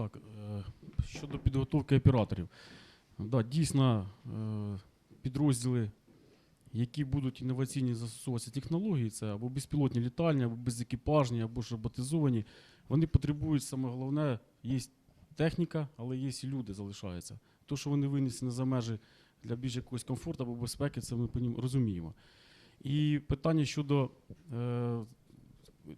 Так, е, щодо підготовки операторів. Да, дійсно, е, підрозділи, які будуть інноваційні застосовуватися технології, це або безпілотні літальні, або безекіпажні, або ж роботизовані, вони потребують саме головне, є техніка, але є і люди залишаються. То, що вони винесені за межі для більш якогось комфорту або безпеки, це ми розуміємо. І питання щодо е,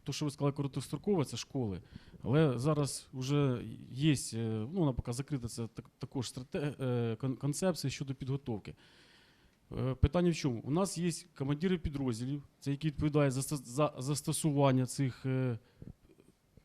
то, що ви сказали, короткострокове, це школи. Але зараз вже є, е, ну вона поки закрита, це також страте- е, концепція щодо підготовки. Е, Питання в чому? У нас є командири підрозділів, це які відповідають за, застосування цих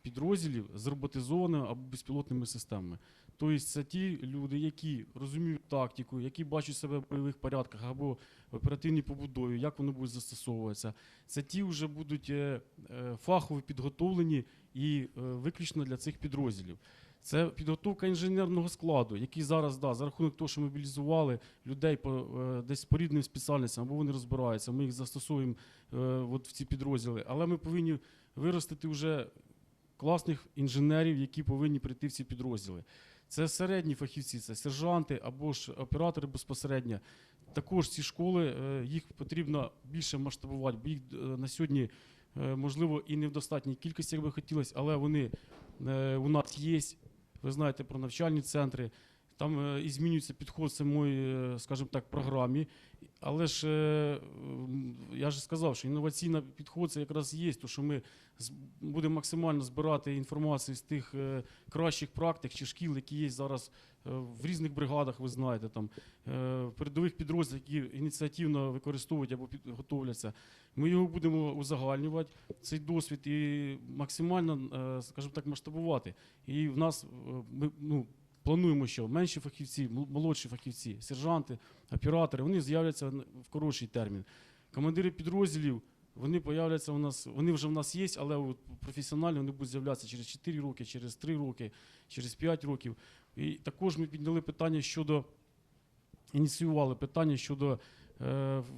підрозділів з роботизованими або безпілотними системами. Тобто це ті люди, які розуміють тактику, які бачать себе в бойових порядках або в оперативній побудові, як воно буде застосовуватися. Це ті вже будуть е, е, фахово підготовлені і е, виключно для цих підрозділів. Це підготовка інженерного складу, який зараз да, за рахунок того, що мобілізували людей по десь по рідним спеціальностям, або вони розбираються. Ми їх застосовуємо е, от в ці підрозділи. Але ми повинні виростити вже класних інженерів, які повинні прийти в ці підрозділи. Це середні фахівці, це сержанти або ж оператори безпосередньо. Також ці школи е, їх потрібно більше масштабувати, бо їх е, на сьогодні е, можливо і не в достатній кількості, як би хотілося, але вони у нас є. Ви знаєте про навчальні центри. Там е, і змінюється підход самої, е, скажімо так, програмі. Але ж е, я ж сказав, що інноваційний підход це якраз є, то що ми будемо максимально збирати інформацію з тих кращих практик чи шкіл, які є зараз в різних бригадах, ви знаєте, там передових підрозділах, які ініціативно використовують або підготовляться. Ми його будемо узагальнювати, цей досвід, і максимально, скажімо так, масштабувати. І в нас ми ну, плануємо, що менші фахівці, молодші фахівці, сержанти, оператори, вони з'являться в коротший термін. Командири підрозділів. Вони появляться у нас, вони вже в нас є, але професіонально вони будуть з'являтися через 4 роки, через 3 роки, через 5 років. І також ми підняли питання щодо, ініціювали питання щодо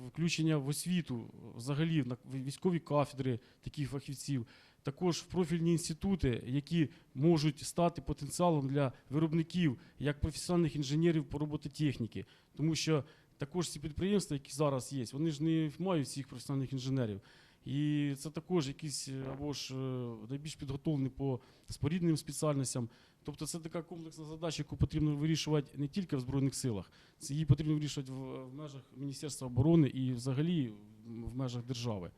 включення в освіту, взагалі на військові кафедри таких фахівців, також в профільні інститути, які можуть стати потенціалом для виробників як професіональних інженерів по робототехніки. Тому що також ці підприємства, які зараз є, вони ж не мають всіх професіональних інженерів. І це також якісь е, або ж е, найбільш підготовлені по спорідним спеціальностям. Тобто це така комплексна задача, яку потрібно вирішувати не тільки в Збройних силах, це її потрібно вирішувати в, в межах Міністерства оборони і взагалі в межах держави.